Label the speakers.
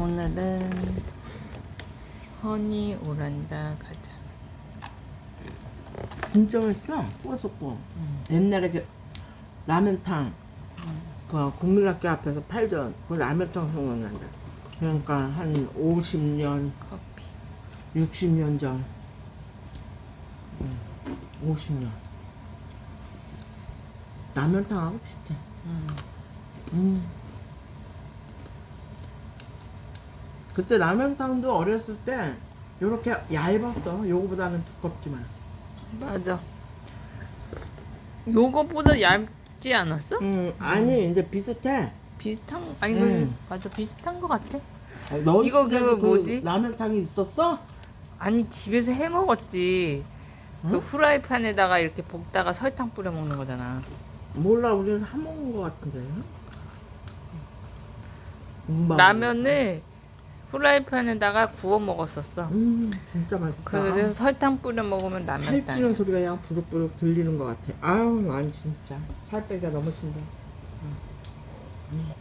Speaker 1: 오늘은 허니 오란다 가자.
Speaker 2: 진짜 맛있어. 구웠었고. 옛날에 그 라면탕 그 국민학교 앞에서 팔던 그 라면탕 생각난다. 그러니까 한 50년,
Speaker 1: 커피.
Speaker 2: 60년 전. 음, 50년. 라면탕하고 비슷해.
Speaker 1: 음.
Speaker 2: 음. 그때 라면탕도 어렸을 때 요렇게 얇았어. 요거보다는 두껍지만.
Speaker 1: 맞아. 요거보다 얇지 않았어?
Speaker 2: 음, 아니 이제 비슷해.
Speaker 1: 비슷한 아니
Speaker 2: 음.
Speaker 1: 맞아 비슷한 거 같아.
Speaker 2: 아, 너
Speaker 1: 이거
Speaker 2: 집에도
Speaker 1: 그거 뭐지?
Speaker 2: 라면탕이 있었어?
Speaker 1: 아니 집에서 해 먹었지. 그 후라이팬에다가 이렇게 볶다가 설탕 뿌려 먹는 거잖아.
Speaker 2: 몰라, 우리는 사 먹은 것 같은데.
Speaker 1: 라면을 후라이팬에다가 구워
Speaker 2: 먹었었어. 음, 진짜 맛있다.
Speaker 1: 그래서 설탕 뿌려 먹으면 라면
Speaker 2: 살 찌는
Speaker 1: 땅.
Speaker 2: 소리가 그냥 부르부르 들리는 것 같아. 아우, 난 진짜 살 빼기가 너무 힘들어. 음.